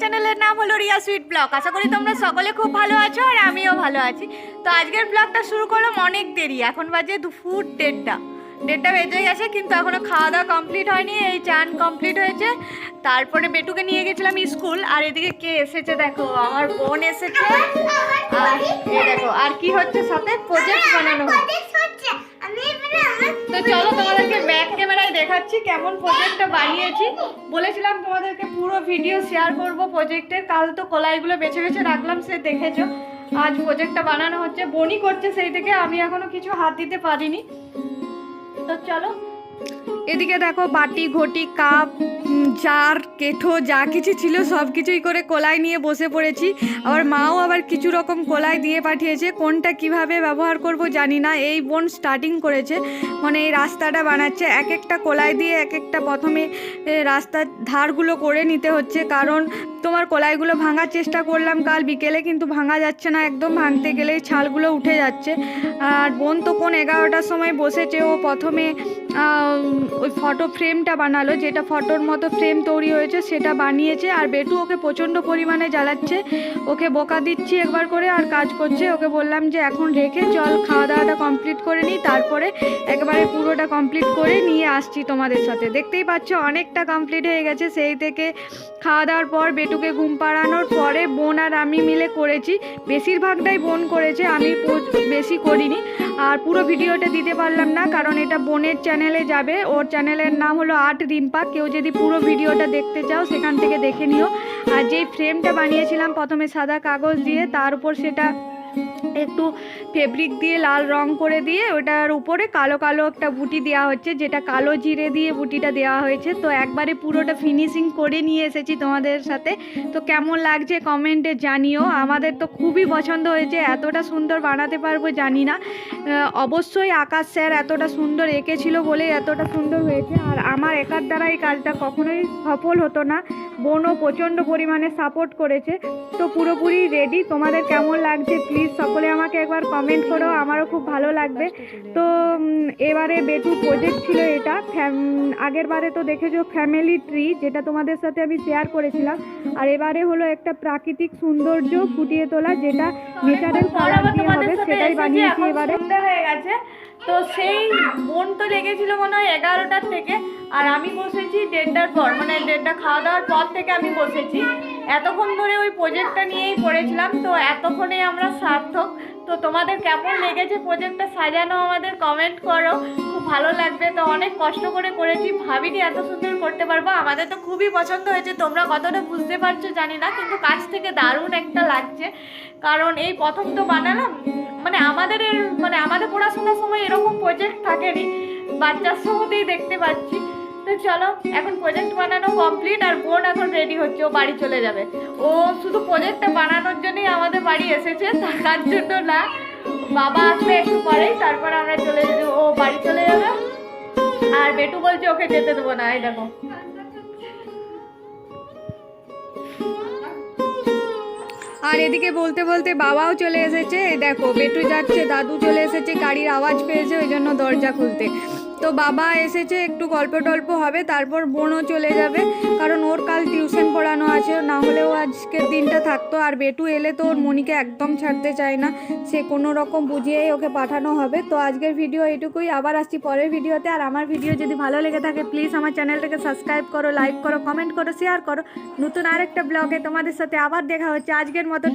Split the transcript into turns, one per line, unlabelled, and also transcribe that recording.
চ্যানেলের নাম হলো রিয়া সুইট ব্লগ আশা করি তোমরা সকলে খুব ভালো আছো আর আমিও ভালো আছি। তো আজকের ব্লগটা শুরু করলাম অনেক দেরি। এখন বাজে দুপুর দেড়টা। দেড়টা বেজে গেছে কিন্তু এখনও খাওয়া দাওয়া কমপ্লিট হয়নি এই চান কমপ্লিট হয়েছে। তারপরে বেটুকে নিয়ে গেছিলাম স্কুল আর এদিকে কে এসেছে দেখো আমার বোন এসেছে। আর এই দেখো আর কি হচ্ছে সাথে? প্রজেক্ট বানানো হচ্ছে। তো চলো তোমাদেরকে দেখাচ্ছি কেমন প্রজেক্টটা বানিয়েছি। বলেছিলাম তোমাদেরকে পুরো ভিডিও শেয়ার করব প্রজেক্টের কাল তো কলাইগুলো বেছে বেছে রাখলাম, সে দেখেছ। আজ প্রজেক্টটা বানানো হচ্ছে। বনি করছে সেই থেকে, আমি এখনও কিছু হাত দিতে পারিনি। তো চলো এদিকে দেখো বাটি, ঘটি, কাপ জার কেঠো, যা কিছু ছিল সব কিছুই করে কলাই নিয়ে বসে পড়েছি। আবার মাও আবার কিছু রকম কলাই দিয়ে পাঠিয়েছে। কোনটা কীভাবে ব্যবহার করব জানি না। এই বোন স্টার্টিং করেছে। মানে এই রাস্তাটা বানাচ্ছে। এক একটা কলাই দিয়ে এক একটা প্রথমে রাস্তার ধারগুলো করে নিতে হচ্ছে। কারণ তোমার কলাইগুলো ভাঙার চেষ্টা করলাম কাল বিকেলে, কিন্তু ভাঙা যাচ্ছে না। একদম ভাঙতে গেলেই ছালগুলো উঠে যাচ্ছে। আর বোন তো কোন এগারোটার সময় বসেছে। ও প্রথমে ওই ফটো ফ্রেমটা বানালো, যেটা ফটোর মতো ফ্রেম তৈরি হয়েছে, সেটা বানিয়েছে, আর বেটু ওকে প্রচণ্ড পরিমাণে জ্বালাচ্ছে। ওকে বোকা দিচ্ছি একবার করে, আর কাজ করছে। ওকে বললাম যে, এখন রেখে চল খাওয়া দাওয়াটা কমপ্লিট করে নিই তারপরে একবারে পুরোটা কমপ্লিট করে নিয়ে আসছি তোমাদের সাথে। দেখতেই পাচ্ছ, অনেকটা কমপ্লিট হয়ে গেছে। সেই থেকে খাওয়া দাওয়ার পর বেটুকে ঘুম পাড়ানোর পরে বোন আর আমি মিলে করেছি। বেশিরভাগটাই বোন করেছে, আমি বেশি করিনি। আর পুরো ভিডিওটা দিতে পারলাম না, কারণ এটা বোনের চ্যানেলে যাবে। ওর চ্যানেলের নাম হলো আর্ট রিম্পা। কেউ যদি পুরো ভিডিওটা দেখতে চাও, সেখান থেকে দেখে নিও। আর যেই ফ্রেমটা বানিয়েছিলাম, প্রথমে সাদা কাগজ দিয়ে, তার উপর সেটা একটু ফেব্রিক দিয়ে লাল রং করে দিয়ে ওটার উপরে কালো কালো একটা বুটি দেওয়া হচ্ছে, যেটা কালো জিরে দিয়ে বুটিটা দেওয়া হয়েছে। তো একবারে পুরোটা ফিনিশিং করে নিয়ে এসেছি তোমাদের সাথে। তো কেমন লাগছে কমেন্টে জানিও। আমাদের তো খুবই পছন্দ হয়েছে, এতটা সুন্দর বানাতে পারব জানি না। অবশ্যই আকাশ স্যার এতটা সুন্দর এঁকেছিল বলে এতটা সুন্দর হয়েছে। আর আমার একার দ্বারা এই কাজটা কখনোই সফল হতো না। বোনও প্রচণ্ড পরিমাণে সাপোর্ট করেছে। তো পুরোপুরি রেডি তোমাদের কেমন লাগছে? প্লিজ সকলে আমাকে একবার কমেন্ট করো। আমারও খুব ভালো লাগবে। তো এবারে বেটু প্রজেক্ট ছিল এটা। ফ্যাম- আগের বারে তো দেখেছ ফ্যামিলি ট্রি যেটা তোমাদের সাথে আমি শেয়ার করেছিলাম। আর এবারে হলো একটা প্রাকৃতিক সৌন্দর্য ফুটিয়ে তোলা, যেটা নেচারেল কালার দিয়ে হবে, সেটাই বানিয়েছি এবারে। হয়ে গেছে। তো সেই মন তো লেগেছিল মনে হয় এগারোটার থেকে, আর আমি বসেছি দেড়টার পর মানে দেড়টা খাওয়া দাওয়ার পর থেকে আমি বসেছি। এতক্ষণ ধরে ওই প্রজেক্টটা নিয়েই পড়েছিলাম, তো এতক্ষণে আমরা সার্থক। তো তোমাদের কেমন লেগেছে প্রজেক্টটা সাজানো আমাদের কমেন্ট করো, খুব ভালো লাগবে। তো অনেক কষ্ট করে করেছি, ভাবিনি এত সুন্দর করতে পারব। আমাদের তো খুবই পছন্দ হয়েছে, তোমরা কতটা বুঝতে পারছ জানি না, কিন্তু কাছ থেকে দারুণ একটা লাগছে। কারণ এই প্রথম তো বানালাম মানে আমাদের মানে আমাদের পড়াশোনার সময় প্রজেক্ট থাকেনি। বাচ্চার সময়তেই দেখতে পাচ্ছি। তো চলো, এখন প্রজেক্ট বানানো কমপ্লিট আর বোন এখন রেডি হচ্ছে, ও বাড়ি চলে যাবে। ও শুধু প্রজেক্টটা বানানোর জন্যই আমাদের বাড়ি এসেছে থাকার জন্য না, বাবা আসবে একটু পরেই, তারপর আমরা চলে ও বাড়ি চলে যাবে। আর বেটু বলছে ওকে যেতে দেবো না, এই দেখো। আর এদিকে বলতে বলতে বাবাও চলে এসেছে। দেখো, বেটু যাচ্ছে, দাদু চলে এসেছে, গাড়ির আওয়াজ পেয়েছে, ওই জন্য দরজা খুলতে। তো বাবা এসেছে, একটু গল্প টল্প হবে, তারপর বোনও চলে যাবে। কারণ ওর কাল টিউশন পড়ানো আছে, না হলেও আজকের দিনটা থাকতো। আর বেটু এলে তো ওর মনিকে একদম ছাড়তে চায় না। সে কোনো রকম বুঝিয়েই ওকে পাঠানো হবে। তো আজকের ভিডিও এটুকুই। আবার আসছি পরের ভিডিওতে। আর আমার ভিডিও যদি ভালো লেগে থাকে প্লিজ আমার চ্যানেলটাকে সাবস্ক্রাইব করো লাইক করো কমেন্ট করো শেয়ার করো। নতুন আরেকটা ব্লগে তোমাদের সাথে আবার দেখা হচ্ছে। আজকের মতো